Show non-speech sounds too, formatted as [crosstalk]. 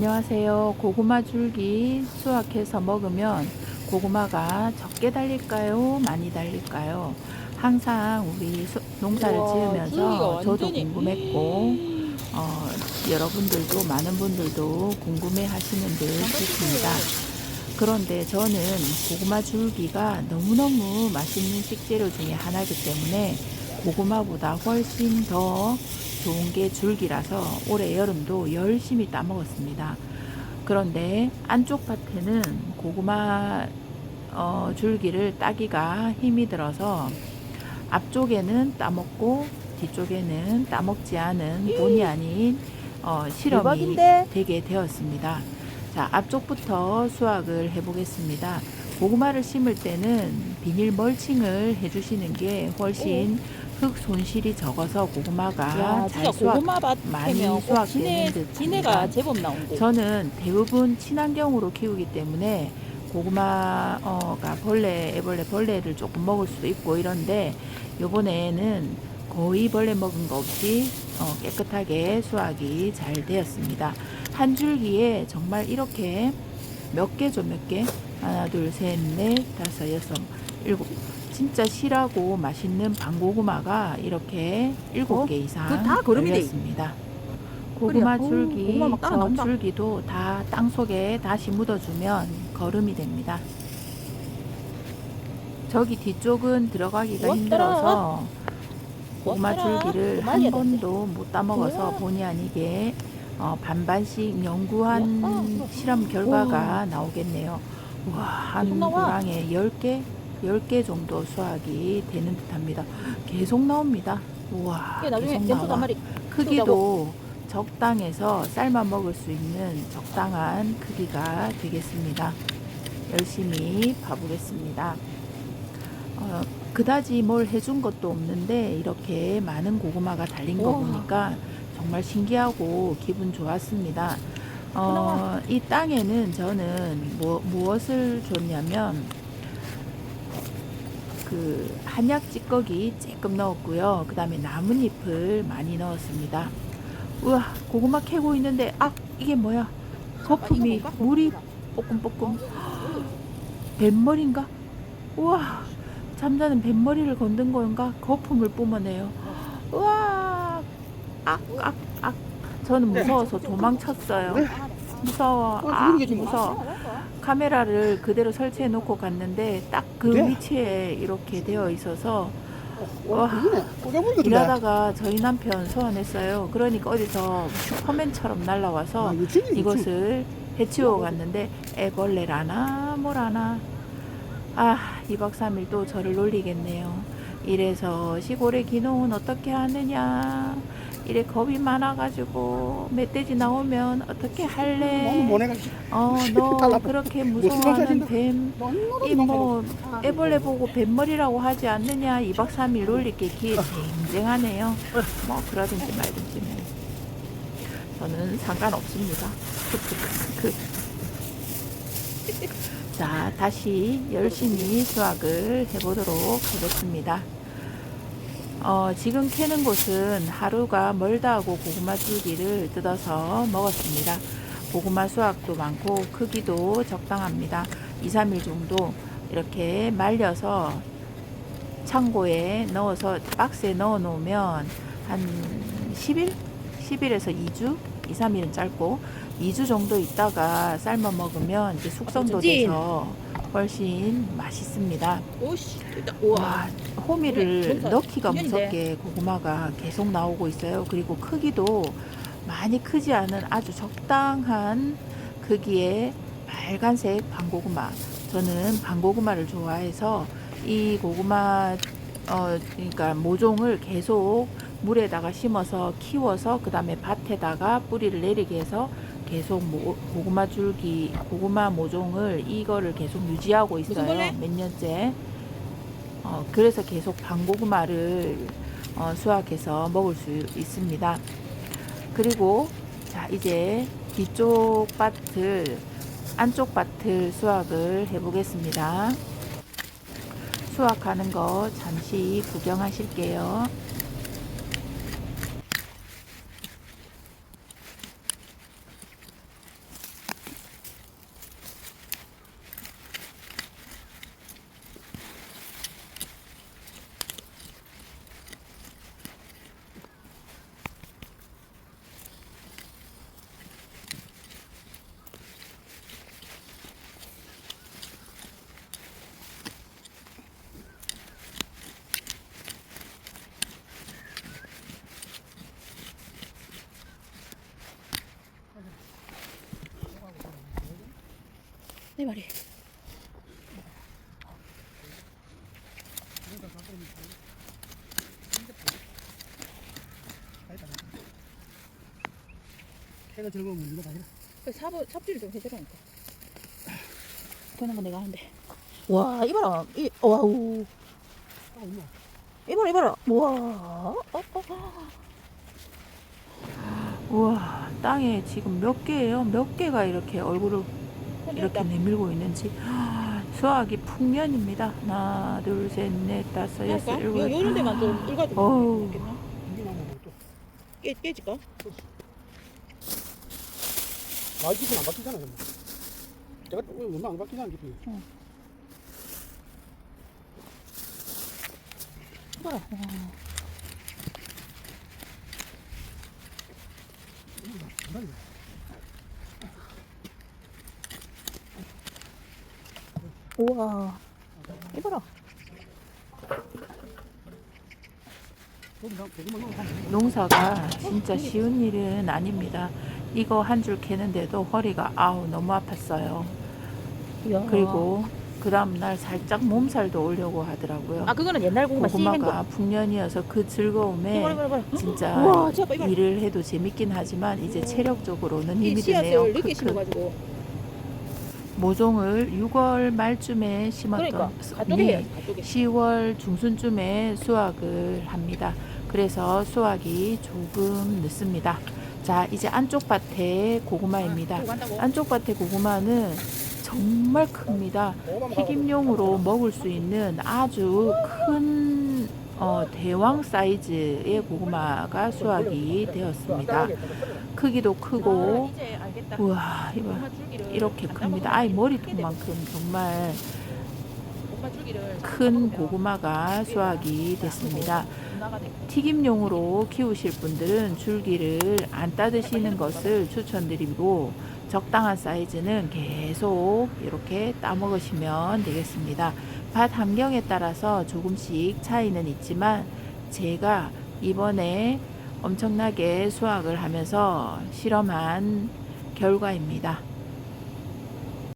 안녕하세요. 고구마 줄기 수확해서 먹으면 고구마가 적게 달릴까요? 많이 달릴까요? 항상 우리 수- 농사를 우와, 지으면서 저도 궁금했고 어, 여러분들도 많은 분들도 궁금해 하시는 듯 싶습니다. 그런데 저는 고구마 줄기가 너무너무 맛있는 식재료 중에 하나이기 때문에 고구마보다 훨씬 더 좋은 게 줄기라서 올해 여름도 열심히 따먹었습니다. 그런데 안쪽 밭에는 고구마 어, 줄기를 따기가 힘이 들어서 앞쪽에는 따먹고 뒤쪽에는 따먹지 않은 본의 아닌 어, 실험이 대박인데? 되게 되었습니다. 자, 앞쪽부터 수확을 해보겠습니다. 고구마를 심을 때는 비닐 멀칭을 해주시는 게 훨씬 흙 손실이 적어서 고구마가 야, 잘 진짜 수확 고구마 밭 많이 꼭 수확되는 듯합니다. 진해가 제법 나온대. 저는 대부분 친환경으로 키우기 때문에 고구마가 벌레, 애벌레, 벌레를 조금 먹을 수도 있고 이런데 요번에는 거의 벌레 먹은 거 없이 어, 깨끗하게 수확이 잘 되었습니다. 한 줄기에 정말 이렇게 몇 개죠, 몇 개? 하나, 둘, 셋, 넷, 다섯, 여섯, 일곱. 진짜 실하고 맛있는 방고구마가 이렇게 일곱 어? 개 이상 그거 다 거름이 돼. 걸렸습니다. 고구마. 줄기, 어, 저. 줄기도 다 땅 속에 다시 묻어주면 거름이 됩니다. 저기 뒤쪽은 들어가기가 왔더라. 힘들어서 고구마 왔더라. 줄기를 한 번도 못 따먹어서? 본의 아니게 어, 반반씩 연구한. 실험 결과가 나오겠네요. 와, 한. 고랑에 10개, 10개 정도 수확이 되는 듯 합니다. 계속 나옵니다. 우와, 나중에 계속 나와. 한 마리 크기도 적당해서 삶아 먹을 수 있는 적당한 크기가 되겠습니다. 열심히 봐보겠습니다. 어, 그다지 뭘 해준 것도 없는데 이렇게 많은 고구마가 달린 거. 보니까 정말 신기하고 기분 좋았습니다. 어, 이 땅에는 저는 뭐, 무엇을 줬냐면 그 한약 찌꺼기 조금 넣었고요. 그 다음에 나뭇잎을 많이 넣었습니다. 우와 고구마 캐고 있는데 아 이게 뭐야? 거품이 물이 뽀끔뽀끔 뱃머리인가? 우와 잠자는 뱃머리를 건든 건가? 거품을 뿜어내요. 우와 악악악 저는 무서워서 도망쳤어요. 무서워 아 무서워 카메라를 그대로 설치해 놓고 갔는데 딱그 네. 위치에 이렇게 되어 있어서 와, 그거네. 꽂아버리거든. 일하다가 저희 남편 소환했어요. 그러니까 어디서 슈퍼맨처럼 날라와서 아, 유충. 이것을 해치워 갔는데 애벌레라나 뭐라나 아 2박 3일 또 저를 놀리겠네요. 이래서 시골의 기농은 어떻게 하느냐 이래 겁이 많아가지고 멧돼지 나오면 어떻게 할래? 모내가 어너 달라붙어. 그렇게 무서워하는. 뱀. 이 뭐. 애벌레 보고 뱃머리라고 하지 않느냐? 2박 3일 놀릴 게 기회 쟁쟁하네요. 뭐 그러든지 말든지 뭐. 저는 상관없습니다. 크크크크 [laughs] 자 다시 열심히 수확을 해보도록 하겠습니다 어, 지금 캐는 곳은 하루가 멀다 하고 고구마 줄기를 뜯어서 먹었습니다 고구마 수확도 많고 크기도 적당합니다 2, 3일 정도 이렇게 말려서 창고에 넣어서 박스에 넣어 놓으면 한 10일? 10일에서 2주? 2, 3일은 짧고 2주 정도 있다가 삶아 먹으면 이제 숙성도 어쩐지. 돼서 훨씬 맛있습니다. 오씨, 와, 우와. 호미를 진짜 넣기가. 무섭게 고구마가 계속 나오고 있어요. 그리고 크기도 많이 크지 않은 아주 적당한 크기의 빨간색 방고구마. 저는 방고구마를 좋아해서 이 고구마 어 그러니까 모종을 계속 물에다가 심어서 키워서 그 다음에 밭에다가 뿌리를 내리게 해서 계속 모, 고구마 줄기 고구마 모종을 이거를 계속 유지하고 있어요? 몇 년째? 어, 그래서 계속 방고구마를 어, 수확해서 먹을 수 있습니다. 그리고 자 이제 뒤쪽 밭을 안쪽 밭을 수확을 해 보겠습니다. 수확하는 거 잠시 구경하실게요 네 마리. 해가 즐거우면 이거 다 해라. 그 삽, 삽질 좀 해주라니까. 그런 거 내가 하는데. 와, 이봐라. 이, 와우. 아, 엄마. 이봐라, 이봐라. 와. 어, 어, 어. 우와, 땅에 지금 몇 개예요? 몇 개가 이렇게 얼굴을 이렇게 내밀고 있는지. 수학이 풍년입니다. 하나, 둘, 셋, 넷, 다섯, 여섯, 할까? 일곱. 요, 요런 데만 좀 나면 또. 깨, 깨질까? 많이 깊이는 안 바뀌잖아, 근데. 내가 또 얼마 안 바뀌잖아, 깊이. 이봐라. 와. 장난이야. 우와. 이봐라. 농사가 진짜 쉬운 일은 아닙니다. 이거 한 줄 캐는데도 허리가 아우 너무 아팠어요. 이야. 그리고 그 다음날 살짝 몸살도 오려고 하더라고요. 아, 그거는 옛날 고구마 거. 고구마가 풍년이어서 그 즐거움에. 진짜 우와. 일을 해도 재밌긴 하지만 이제 체력적으로는 이 힘이 드네요. 씨앗을 늦게 크크. 심어가지고. 모종을 6월 말쯤에 심었던 그러니까. 가쪽에 가쪽에. 10월 중순쯤에 수확을 합니다. 그래서 수확이 조금 늦습니다. 자, 이제 안쪽 밭에 고구마입니다. 또 간다고? 안쪽 밭의 고구마는 정말 큽니다. 튀김용으로 먹을 수 있는 아주 큰 어, 대왕 사이즈의 고구마가 수확이 되었습니다. 크기도 크고 아. 우와 줄기를 이렇게 안 큽니다. 아이 머리통만큼 정말 큰 고구마가 수확이 됐습니다. 튀김용으로 키우실 분들은 줄기를 안 따드시는 것을 추천드리고 적당한 사이즈는 계속 이렇게 따먹으시면 되겠습니다. 밭 환경에 따라서 조금씩 차이는 있지만 제가 이번에 엄청나게 수확을 하면서 실험한 결과입니다.